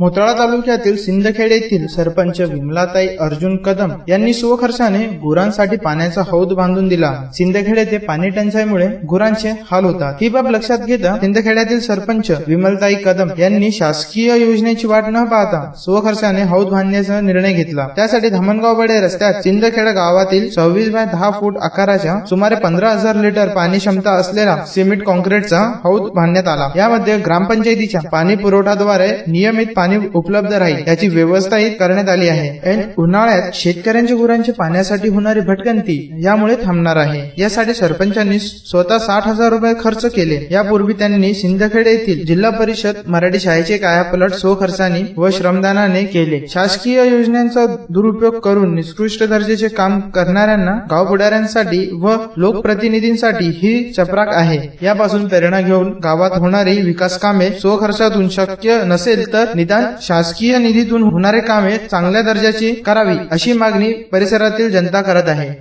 मोताळा तालुक्यातील सिंदखेड येथील सरपंच विमलाताई अर्जुन कदम यांनी स्वखर्चाने गुरांसाठी पाण्याचा हौद बांधून दिला. सिंदखेड येथे पाणी टंचाईमुळे गुरांचे हाल होतात. ही बाब लक्षात घेता सिंदखेड्यातील सरपंच विमलताई कदम यांनी शासकीय योजनेची वाट न पाहता स्वखर्चाने हौद बांधण्याचा निर्णय घेतला. त्यासाठी धामणगाव बडे रस्त्यात सिंदखेड गावातील सव्वीस बाय दहा फूट आकाराच्या सुमारे पंधरा हजार लिटर पाणी क्षमता असलेला सिमेंट कॉन्क्रीटचा हौद बांधण्यात आला. यामध्ये ग्रामपंचायतीच्या पाणी पुरवठाद्वारे नियमित पाणी उपलब्ध राहील याची व्यवस्थाही करण्यात आली आहे. उन्हाळ्यात शेतकऱ्यांच्या गुरांची पाण्यासाठी होणारी भटकंती यामुळे थांबणार आहे. यासाठी सरपंचांनी स्वतः साठ हजार रुपये खर्च केले. यापूर्वी त्यांनी सिंदखेड येथील जिल्हा परिषद मराठी शाळेचे कायापलट स्वखर्चाने व श्रमदानाने केले. शासकीय योजनांचा दुरुपयोग करून निकृष्ट दर्जाचे काम करणाऱ्यांना गाव पुढाऱ्यांसाठी व लोकप्रतिनिधींसाठी ही चपराक आहे. यापासून प्रेरणा घेऊन गावात होणारी विकास कामे स्वखर्चातून शक्य नसेल तर निदान शासकीय निधीतून होणारे कामे चांगल्या दर्जाची करावी अशी मागणी परिसरातील जनता करत आहे.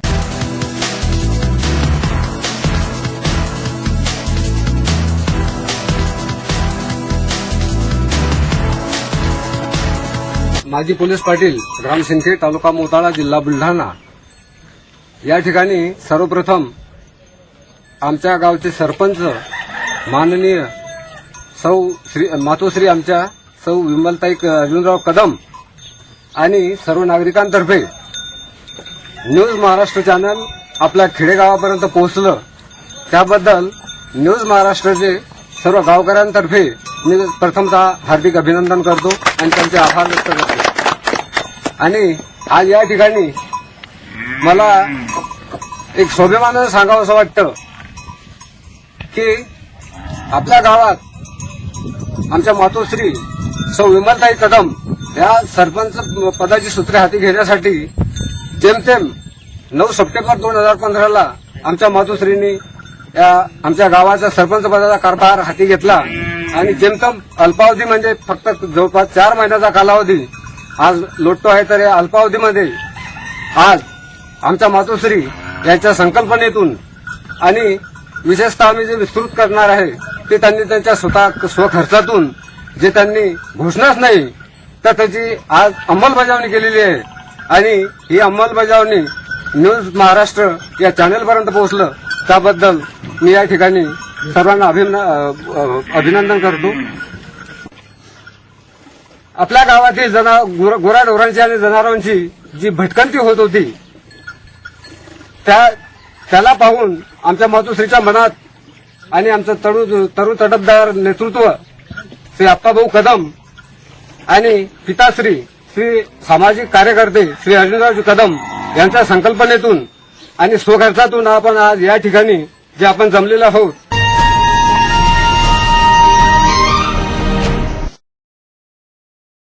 माजी पोलीस पाटील रामसिंखे तालुका मोताळा जिल्हा बुलढाणा. या ठिकाणी सर्वप्रथम आमच्या गावचे सरपंच माननीय सौ श्री मातोश्री आमच्या सौ विमलताई अर्जुनराव कदम आणि सर्व नागरिकांतर्फे न्यूज महाराष्ट्र चॅनल आपल्या खेडेगावापर्यंत पोहोचलं. त्याबद्दल न्यूज महाराष्ट्राचे सर्व गावकऱ्यांतर्फे मी प्रथमतः हार्दिक अभिनंदन करतो आणि त्यांचे आभार व्यक्त करतो. आणि आज या ठिकाणी मला एक स्वाभिमानानं सांगावं असं वाटतं की आपल्या गावात आमच्या मातोश्री सौ विमलताई कदम या सरपंच पदाची सूत्रे हाती घेण्यासाठी जेमतेम नऊ सप्टेंबर दोन हजार पंधराला आमच्या मातोश्रींनी या आमच्या गावाचा सरपंच पदाचा कारभार हाती घेतला. आणि जेमतेम अल्पावधी म्हणजे फक्त जवळपास चार महिन्याचा कालावधी आज लोटतो आहे. तर या अल्पावधीमध्ये आज आमच्या मातोश्री यांच्या संकल्पनेतून आणि विशेषतः आम्ही जे विस्तृत करणार आहे ते त्यांनी त्यांच्या स्वतः स्वखर्चातून जे त्यांनी घोषणाच नाही तर त्याची आज अंमलबजावणी केलेली आहे. आणि ही अंमलबजावणी न्यूज महाराष्ट्र या चॅनेलपर्यंत पोहोचलं त्याबद्दल मी या ठिकाणी सर्वांना अभिनंदन करतो. आपल्या गावातील जना गुर- गुराढोरांची आणि जनावरांची जी भटकंती होत होती त्या त्याला पाहून आमच्या मातोश्रीच्या मनात आणि आमचं तरुण तरुण तडपदार नेतृत्व श्री अप्पाभाऊ कदम आणि पिताश्री श्री सामाजिक कार्यकर्ते श्री अर्जुनराव कदम यांच्या संकल्पनेतून आणि स्वखर्चातून आपण आज या ठिकाणी जे आपण जमलेलो आहोत